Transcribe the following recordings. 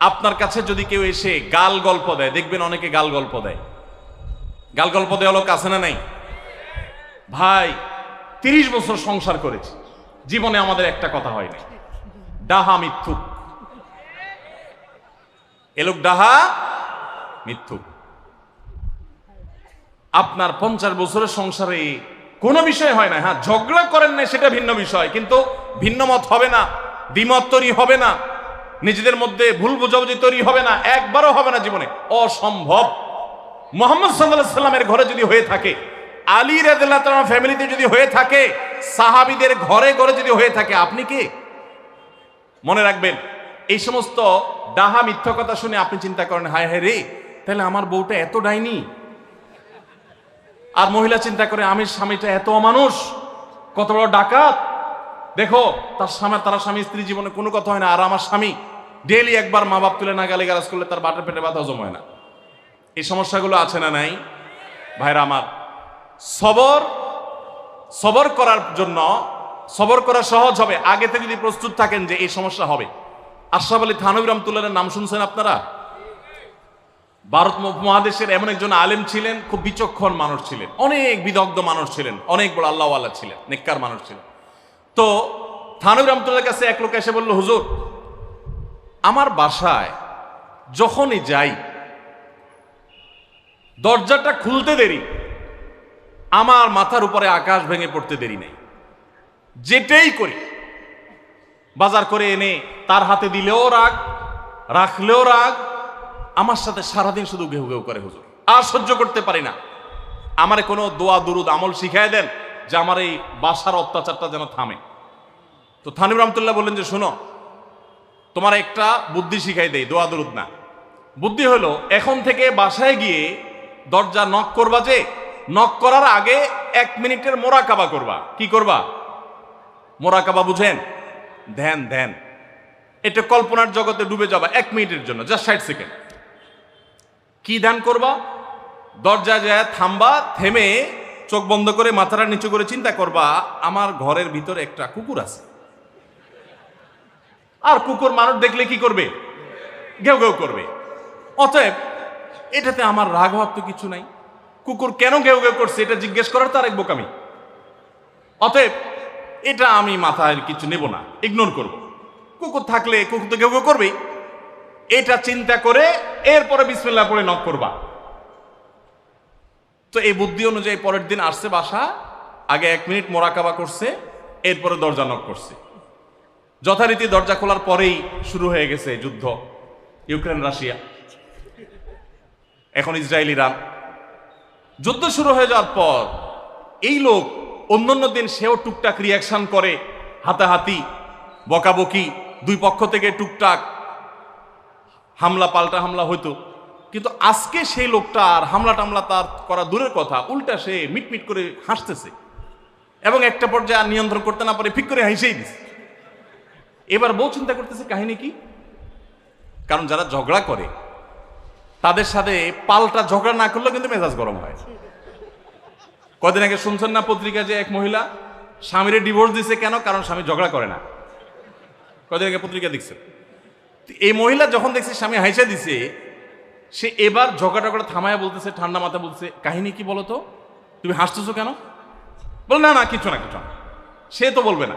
আপনার কাছে যদি কেউ এসে গাল গল্প দেয়, দেখবেন অনেকে গাল গল্প দেয়। গাল গল্প দেওয়া লোক আছে না নাই? ভাই, তিরিশ বছর সংসার করেছি, জীবনে আমাদের একটা কথা হয় নাই। ডাহা মিথ্যুক। এ লোক ডাহা মিথ্যুক। আপনার পঞ্চাশ বছরের সংসারে কোনো বিষয় হয় না। হ্যাঁ ঝগড়া করেন না সেটা ভিন্ন বিষয়, কিন্তু ভিন্ন মত হবে না, দ্বিমত তৈরি হবে না। নিজেদের মধ্যে ভুল বুঝাবুঝি তৈরি হবে না, একবারও হবে না জীবনে। অসম্ভব। মোহাম্মদ সাল্লাহ সাল্লামের ঘরে যদি হয়ে থাকে, আলী তাআলা ফ্যামিলিতে যদি হয়ে থাকে, সাহাবিদের ঘরে ঘরে যদি হয়ে থাকে, আপনি কে? মনে রাখবেন, এই সমস্ত ডাহা মিথ্যা কথা শুনে আপনি চিন্তা করেন, হায় হায় রে, তাহলে আমার বউটা এত ডাইনি? আর মহিলা চিন্তা করে আমি স্বামীটা এত অমানুষ, কত বড় ডাকাত। দেখো, তার স্বামী তার স্বামী স্ত্রী জীবনে কোনো কথা হয় না, আর আমার স্বামী ডেইলি একবার মা বাপ তুলে না গালি গালাজ করলে তার বাটের পেটে ব্যথা হজম হয় না। এই সমস্যাগুলো আছে না নাই? ভাইরা আমার, সবর সবর করার জন্য, সবর করা সহজ হবে। আগে থেকে যদি প্রস্তুত থাকেন যে এই সমস্যা হবে। আশরাফ আলী থানবী রহমতুল্লাহের নাম শুনছেন আপনারা? ভারত মহাদেশের এমন একজন আলেম ছিলেন, খুব বিচক্ষণ মানুষ ছিলেন। অনেক বিদগ্ধ মানুষ ছিলেন, অনেক বড় আল্লাহওয়ালা ছিলেন, নেককার মানুষ ছিলেন। তো থানবী রহমতুল্লাহর কাছে এক লোক এসে বলল, হুজুর, আমার বাসায় যখনই যাই, দরজাটা খুলতে দেরি। আমার মাথার উপরে আকাশ ভেঙে পড়তে দেরি নেই। যেটাই করি, বাজার করে এনে তার হাতে দিলেও রাগ, রাখলেও রাগ, আমার সাথে সারাদিন শুধু ঘেউ ঘেউ করে, হুজুর। আর সহ্য করতে পারি না। আমারে কোনো দোয়া, দুরুদ, আমল শিখাই দেন যে আমার এই বাসার অত্যাচারটা যেন থামে। তো থানিব রহমতুল্লাহ বললেন যে, শোনো, তোমার একটা বুদ্ধি শিখাই দেই, দোয়া দুরুদ না। বুদ্ধি হলো, এখন থেকে বাসায় গিয়ে দরজা নক করবা যে নক করার আগে এক মিনিটের মোরাকাবা করবা। কি করবা? মোরাকাবা বুঝেন? ধ্যান ধ্যান। এটা কল্পনার জগতে ডুবে যাবা এক মিনিটের জন্য জাস্ট ষাট সেকেন্ড। কি ধ্যান করবা? দরজা যায় থামবা, থেমে চোখ বন্ধ করে মাথাটা নিচু করে চিন্তা করবা, আমার ঘরের ভিতরে একটা কুকুর আছে। আর কুকুর মানুষ দেখলে কি করবে? ঘেউ ঘেউ করবে। অতএব, এটাতে আমার রাগ হওয়ার তো কিছু নাই। কুকুর কেন ঘেউ ঘেউ করছে এটা জিজ্ঞেস করার তার এক বোকামি। অতএব, এটা আমি মাথায় কিছু নেব না ইগনোর করব। কুকুর থাকলে কুকুর তো ঘেউ ঘেউ করবেই। এটা চিন্তা করে এরপরে বিসমিল্লাহ পরে নক করবা। তো এই বুদ্ধি অনুযায়ী পরের দিন আসছে বাসা, আগে এক মিনিট মোরাকাবা করছে, এরপরে দরজা নক করছে। যথারীতি দরজা খোলার পরেই শুরু হয়ে গেছে যুদ্ধ, ইউক্রেন, রাশিয়া। এখন ইসরায়েল, ইরান। যুদ্ধ শুরু হয়ে যাওয়ার পর এই লোক অন্যান্য দিন সেও টুকটাক রিয়াকশন করে, হাতাহাতি, বকাবকি, দুই পক্ষ থেকে টুকটাক হামলা পাল্টা হামলা হইতো। কিন্তু আজকে সেই লোকটা আর হামলা টামলা তার করা দূরের কথা, উল্টা সে মিটমিট করে হাসতেছে এবং একটা পর্যায়ে আর নিয়ন্ত্রণ করতে না পারে, ফিক করে হাসেই দিছে। এবার বউ চিন্তা করতেছে, কাহিনী কি? কারণ যারা ঝগড়া করে, তাদের সাথে পাল্টা ঝগড়া না করলেও কিন্তু মেজাজ গরম হয়। কদিন আগে শুনছেন না পত্রিকা যে এক মহিলা স্বামীরে ডিভোর্স দিছে কেন? কারণ স্বামী ঝগড়া করে না। কদিন আগে পত্রিকা দেখছে। এই মহিলা যখন দেখছে স্বামী হাইসা দিছে, সে এবার ঝগড়া টগড়া থামায়া বলতেছে, ঠান্ডা মাথা বলছে কাহিনী কি বলো তো? তুমি হাসতেছো কেন? বল, না না কিছু না কিছু না। সে তো বলবে না।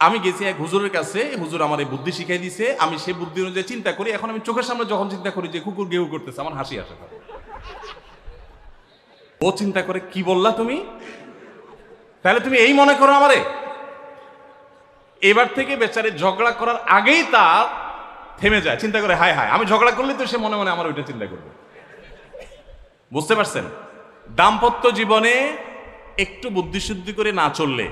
আমি গেছি এক হুজুরের কাছে, হুজুর আমার এই বুদ্ধি শিখাই দিছে, আমি সেই বুদ্ধি অনুযায়ী চিন্তা করি, এখন আমি চোখের সামনে যখন চিন্তা করি যে কুকুর গেউ করতেছে, আমার হাসি আসে। ও চিন্তা করে, কি বললা তুমি? তাহলে তুমি এই মনে করো আমারে? এবার থেকে বেচারে ঝগড়া করার আগেই তার থেমে যায়, চিন্তা করে, হায় হায়, আমি ঝগড়া করলে তো সে মনে মনে আমার ওইটা চিন্তা করবে। বুঝতে পারছেন? দাম্পত্য জীবনে একটু বুদ্ধিশুদ্ধি করে না চললে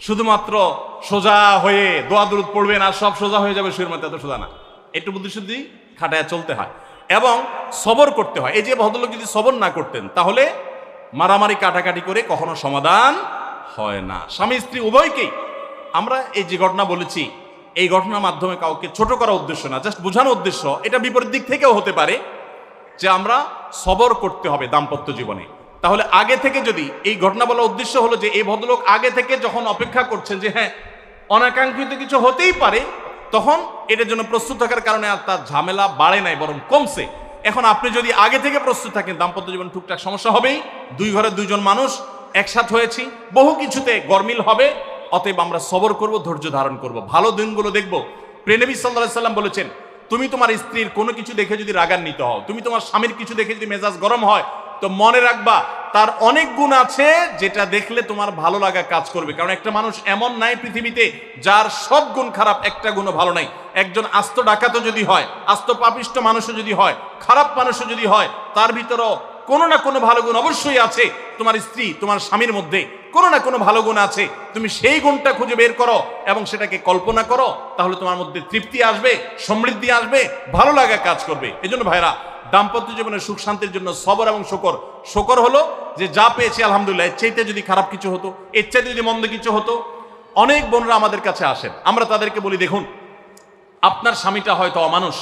শুধুমাত্র সোজা হয়ে দোয়া দূরত পড়বেন আর সব সোজা হয়ে যাবে শুয়ের মধ্যে এত সোজা না। একটু বুদ্ধিশুদ্ধি খাটায় চলতে হয়। এবং সবর করতে হয়। এই যে ভদ্রলোক যদি সবর না করতেন, তাহলে মারামারি কাটাকাটি করে কখনো সমাধান হয় না। স্বামী স্ত্রী উভয়কেই আমরা এই যে ঘটনা বলেছি, এই ঘটনার মাধ্যমে কাউকে ছোট করার উদ্দেশ্য না জাস্ট বোঝানোর উদ্দেশ্য, এটা বিপরীত দিক থেকেও হতে পারে যে আমরা সবর করতে হবে দাম্পত্য জীবনে। তাহলে আগে থেকে যদি এই ঘটনা বলার উদ্দেশ্য হলো যে এই ভদ্রলোক আগে থেকে যখন অপেক্ষা করছেন যে হ্যাঁ অনাকাঙ্ক্ষিত কিছু হতেই পারে, তখন এটার জন্য প্রস্তুত থাকার কারণে আর তার ঝামেলা বাড়ে নাই, বরং কমছে। এখন আপনি যদি আগে থেকে প্রস্তুত থাকেন, দাম্পত্য জীবন টুকটাক সমস্যা হবেই, দুই ঘরে দুইজন মানুষ, একসাথ হয়েছি, বহু কিছুতে গরমিল হবে, অতএব আমরা সবর করব, ধৈর্য ধারণ করব। ভালো দিনগুলো দেখব। প্রেনবী সাল্লাহ সাল্লাম বলেছেন, তুমি তোমার স্ত্রীর কোনো কিছু দেখে যদি রাগান্বিত হও, তুমি তোমার স্বামীর কিছু দেখে যদি মেজাজ গরম হয় তো মনে রাখবা, তার অনেক গুণ আছে যেটা দেখলে তোমার ভালো লাগা কাজ করবে। কারণ একটা মানুষ এমন নাই পৃথিবীতে যার সব গুণ খারাপ, একটা গুণও ভালো নাই। একজন আস্ত ডাকাতও যদি হয়, আস্ত পাপিষ্ট মানুষও যদি হয়, খারাপ মানুষও যদি হয়, তার ভিতরও কোনো না কোনো ভালো গুণ অবশ্যই আছে। তোমার স্ত্রী, তোমার স্বামীর মধ্যে। কোনো না কোনো ভালো গুণ আছে। তুমি সেই গুণটা খুঁজে বের করো এবং সেটাকে কল্পনা করো, তাহলে তোমার মধ্যে তৃপ্তি আসবে, সমৃদ্ধি আসবে, ভালো লাগা কাজ করবে। এজন্য ভাইরা, দাম্পত্য জীবনের সুখ শান্তির জন্য সবর এবং শকর। শকর হলো যে যা পেয়েছি আলহামদুলিল্লাহ, এর চাইতে যদি খারাপ কিছু হতো, এর চাইতে যদি মন্দ কিছু হতো, অনেক বোনরা আমাদের কাছে আসেন। আমরা তাদেরকে বলি, দেখুন, আপনার স্বামীটা হয়তো অমানুষ,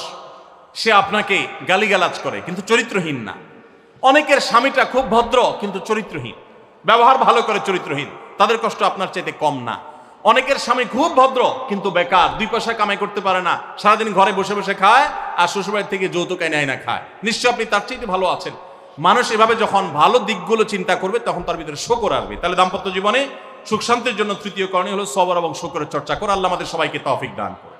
সে আপনাকে গালিগালাজ করে, কিন্তু চরিত্রহীন না। অনেকের স্বামীটা খুব ভদ্র, কিন্তু চরিত্রহীন। ব্যবহার ভালো করে চরিত্রহীন। তাদের কষ্ট আপনার চাইতে কম না। অনেকের স্বামী খুব ভদ্র, কিন্তু বেকার, দুই পয়সা কামাই করতে পারে না। সারাদিন ঘরে বসে বসে খায় আর শ্বশুরবাড়ি থেকে যৌতুক এনে আয়না খায়। নিশ্চয় আপনি তার চাইতে ভালো আছেন। মানুষ এভাবে যখন ভালো দিকগুলো চিন্তা করবে, তখন তার ভিতরে শোকর আসবে। তাহলে দাম্পত্য জীবনে সুখ শান্তির জন্য তৃতীয় করণীয় হলো সবর এবং শোকরের চর্চা করে। আল্লাহ আমাদের সবাইকে তৌফিক দান করে